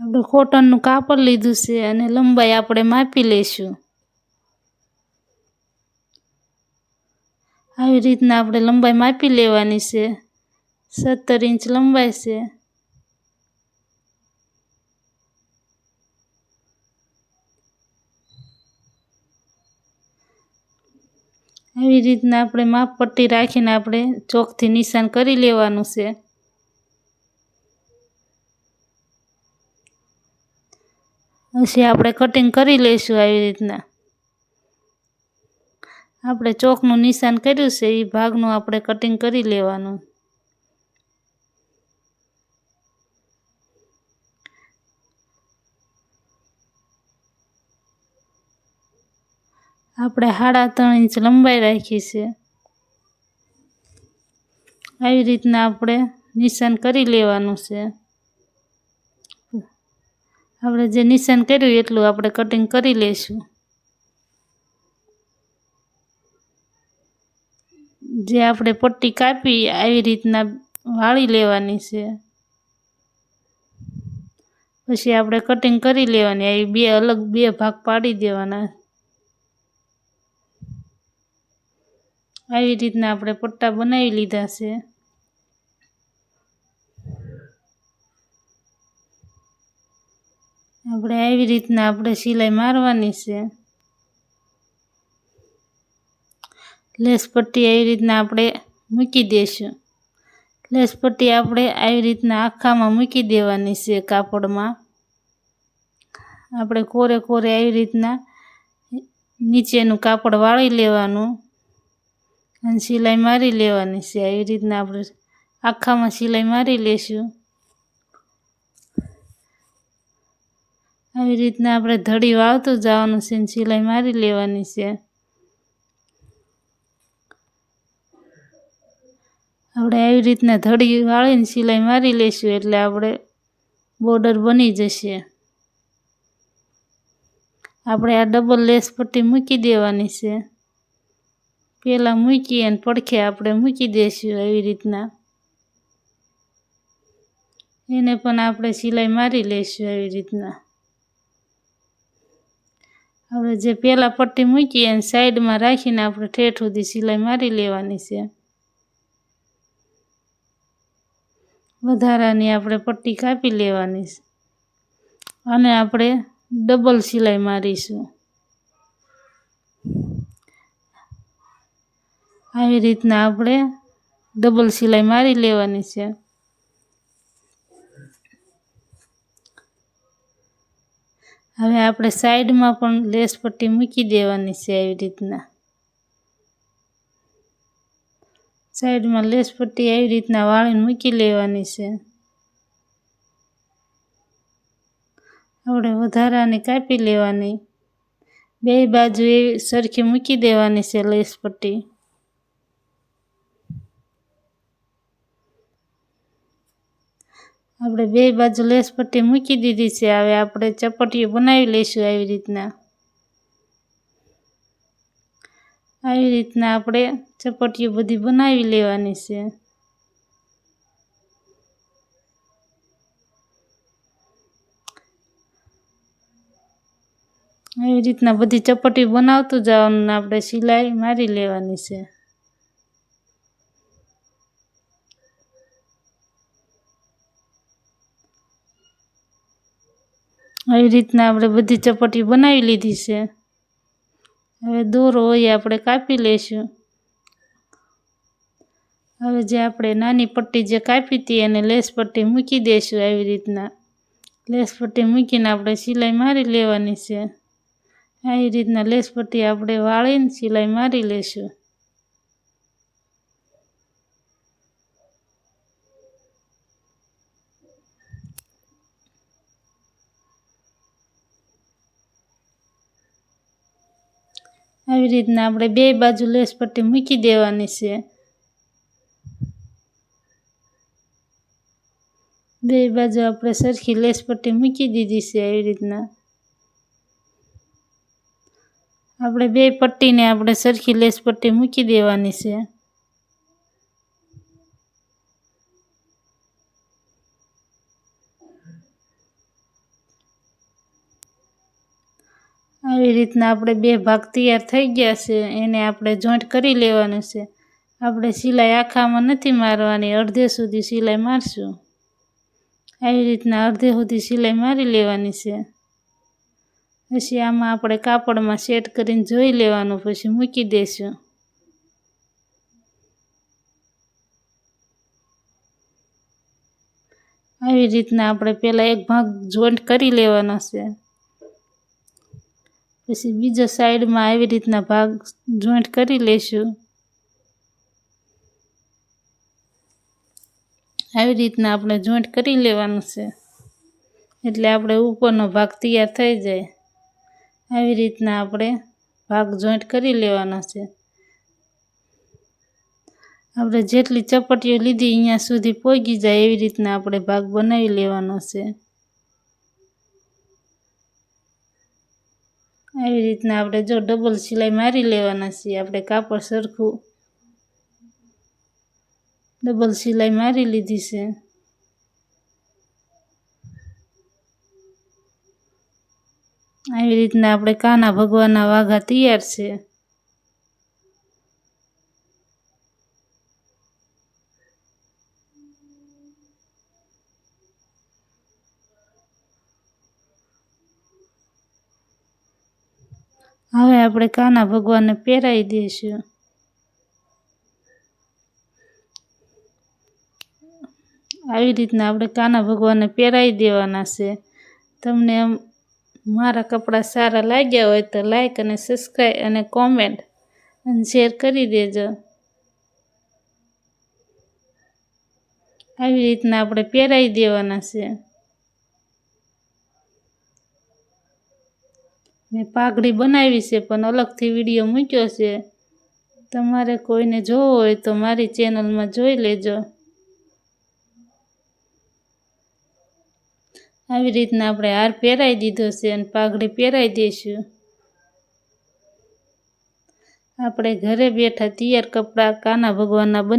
આપણે કોટનનું કાપડ લીધું છે અને લંબાઈ આપણે માપી લઈશું. આવી રીતના આપણે લંબાઈ માપી લેવાની છે. સત્તર ઇંચ લંબાઈ છે. આવી રીતના આપણે માપ પટ્ટી રાખીને આપણે ચોકથી નિશાન કરી લેવાનું છે. પછી આપણે કટિંગ કરી લઈશું આવી રીતના. આપણે ચોકનું નિશાન કર્યું છે એ ભાગનું આપણે કટિંગ કરી લેવાનું. આપણે સાડા ત્રણ ઇંચ લંબાઈ રાખી છે. આવી રીતના આપણે નિશાન કરી લેવાનું છે. આપણે જે નિશાન કર્યું એટલું આપણે કટિંગ કરી લઈશું. જે આપણે પટ્ટી કાપી આવી રીતના વાળી લેવાની છે. પછી આપણે કટિંગ કરી લેવાની, આવી બે અલગ બે ભાગ પાડી દેવાના. આવી રીતના આપણે પટ્ટા બનાવી લીધા છે આપણે આવી રીતના આપણે સિલાઈ મારવાની છે. લેસ પટ્ટી આવી રીતના આપણે મૂકી દઈશું લેસ પટ્ટી આપણે આવી રીતના આખામાં મૂકી દેવાની છે કાપડમાં. આપણે કોરે કોરે આવી રીતના નીચેનું કાપડ વાળી લેવાનું અને સિલાઈ મારી લેવાની છે. આવી રીતના આપણે આખામાં સિલાઈ મારી લેશું. આવી રીતના આપણે ધડી વાળતું જવાનું છે સિલાઈ મારી લેવાની છે. આપણે આવી રીતના ધડી વાળીને સિલાઈ મારી લઈશું એટલે આપણે બોર્ડર બની જશે. આપણે આ ડબલ લેસ પટ્ટી મૂકી દેવાની છે. પહેલાં મૂકી અને પડખે આપણે મૂકી દઈશું એવી રીતના. એને પણ આપણે સિલાઈ મારી લઈશું એવી રીતના. આપણે જે પહેલાં પટ્ટી મૂકી અને સાઈડમાં રાખીને આપણે ઠેઠ સુધી સિલાઈ મારી લેવાની છે. વધારાની આપણે પટ્ટી કાપી લેવાની છે. અને આપણે ડબલ સિલાઈ મારીશું. આવી રીતના આપણે ડબલ સિલાઈ મારી લેવાની છે. હવે આપણે સાઈડમાં પણ લેસ પટ્ટી મૂકી દેવાની છે આવી રીતના. સાઈડમાં લેસ પટ્ટી આવી રીતના વાળીને મૂકી લેવાની છે. આપણે વધારાની કાપી લેવાની. બે બાજુ એવી સરખી મૂકી દેવાની છે લેસ પટ્ટી આપણે બે બાજુ લેસ પટ્ટી મૂકી દીધી છે. હવે આપણે ચપટીઓ બનાવી લઈશું આવી રીતના. આવી રીતના આપણે ચપટીઓ બધી બનાવી લેવાની છે. આવી રીતના બધી ચપટી બનાવતું જવાનું આપણે સિલાઈ મારી લેવાની છે. આવી રીતના આપણે બધી ચપટી બનાવી લીધી છે. હવે દોરો હોય આપણે કાપી લઈશું હવે જે આપણે નાની પટ્ટી જે કાપી હતી એને લેસ પટ્ટી મૂકી દઈશું આવી રીતના. લેસ પટ્ટી મૂકીને આપણે સિલાઈ મારી લેવાની છે. આવી રીતના લેસ પટ્ટી આપણે વાળીને સિલાઈ મારી લઈશું આવી રીતના આપણે બે બાજુ લેસ પટ્ટી મૂકી દેવાની છે. બે બાજુ આપણે સરખી લેસ પટ્ટી મૂકી દીધી છે આવી રીતના. આપણે બે પટ્ટીને આપણે સરખી લેસ પટ્ટી મૂકી દેવાની છે. આવી રીતના આપણે બે ભાગ તૈયાર થઈ ગયા છે. એને આપણે જોઈન્ટ કરી લેવાનું છે. આપણે સિલાઈ આખામાં નથી મારવાની, અડધે સુધી સિલાઈ મારશું. આવી રીતના અડધે સુધી સિલાઈ મારી લેવાની છે. પછી આમાં આપણે કાપડમાં સેટ કરીને જોઈ લેવાનું, પછી મૂકી દઈશું આવી રીતના આપણે પહેલાં એક ભાગ જોઈન્ટ કરી લેવાનો છે. પછી બીજો સાઈડમાં આવી રીતના ભાગ જોઈન્ટ કરી લઈશું આવી રીતના આપણે જોઈન્ટ કરી લેવાનું છે. એટલે આપણે ઉપરનો ભાગ તૈયાર થઈ જાય. આવી રીતના આપણે ભાગ જોઈન્ટ કરી લેવાનો છે. આપણે જેટલી ચપટીઓ લીધી અહીંયા સુધી પહોંચી જાય એવી રીતના આપણે ભાગ બનાવી લેવાનો છે. આવી રીતના આપણે જો ડબલ સિલાઈ મારી લેવાના છીએ, આપણે કાપડ સરખું. ડબલ સિલાઈ મારી લીધી છે. આવી રીતના આપણે કાના ભગવાનના વાઘા તૈયાર છે. હવે આપણે કાના ભગવાનને પહેરાવી દઈશું. આવી રીતના આપણે કાના ભગવાનને પહેરાવી દેવાના છે. તમને મારા કપડાં સારા લાગ્યા હોય તો લાઈક અને સબસ્ક્રાઈબ અને કોમેન્ટ અને શેર કરી દેજો. આવી રીતના આપણે પહેરાવી દેવાના છે. મેં પાઘડી બનાવી છે, પણ અલગથી વીડિયો મૂક્યો છે. તમારે કોઈને જોવો હોય તો મારી ચેનલમાં જોઈ લેજો. આવી રીતના આપણે હાર પહેરાવી દીધો છે અને પાઘડી પહેરાવી દઈશું. આપણે ઘરે બેઠા તૈયાર કપડાં કાના ભગવાનના બની